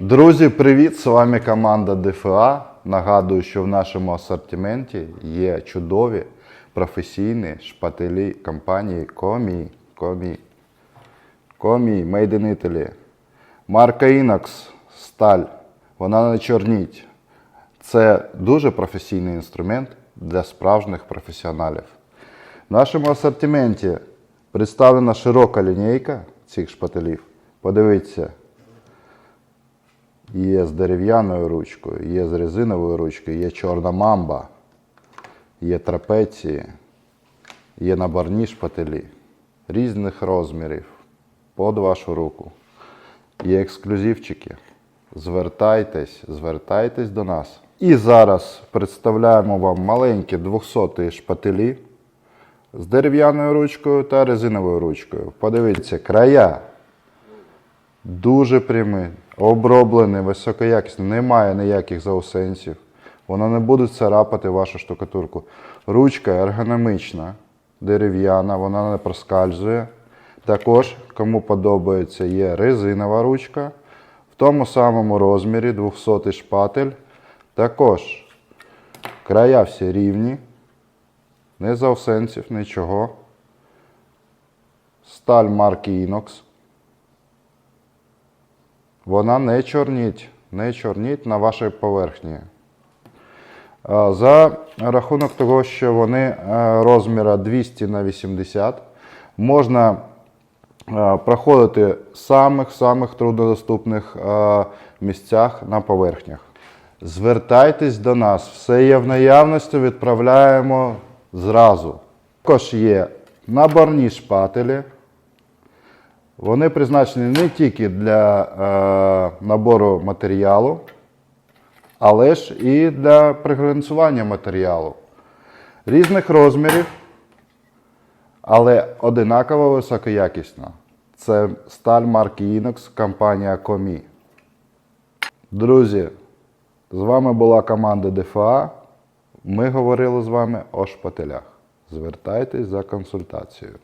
Друзі, привіт! З вами команда ДФА. Нагадую, що в нашому асортименті є чудові професійні шпателі компанії Комі. Комі. Комі Made in Italy. Марка Inox сталь. Вона не чорніть. Це дуже професійний інструмент для справжніх професіоналів. В нашому асортименті представлена широка лінійка цих шпателів. Подивіться, Є з дерев'яною ручкою, є з резиновою ручкою, є чорна мамба, є трапеції, є наборні шпателі різних розмірів під вашу руку. Є ексклюзивчики. Звертайтесь, звертайтесь до нас. І зараз представляємо вам маленькі 200 шпателі з дерев'яною ручкою та резиновою ручкою. Подивіться, края дуже прямий, оброблений, високоякісний, немає ніяких заусенців. Воно не буде царапати вашу штукатурку. Ручка ергономічна, дерев'яна, вона не проскальзує. Також, кому подобається, є резинова ручка. В тому самому розмірі 200 шпатель. Також края всі рівні, не заусенців, нічого. Сталь марки Inox. Вона не чорніть, не чорніть на вашій поверхні. За рахунок того, що вони е, розміра 200 на 80, можна е, проходити в самих-самих труднодоступних е, місцях на поверхнях. Звертайтесь до нас, все є в наявності, відправляємо зразу. Також є наборні шпателі. Вони призначені не тільки для е, набору матеріалу, але ж і для приглянцювання матеріалу різних розмірів, але одинаково високоякісна. Це сталь марки Inox, компанія Комі. Друзі, з вами була команда ДФА. Ми говорили з вами о шпателях. Звертайтесь за консультацією.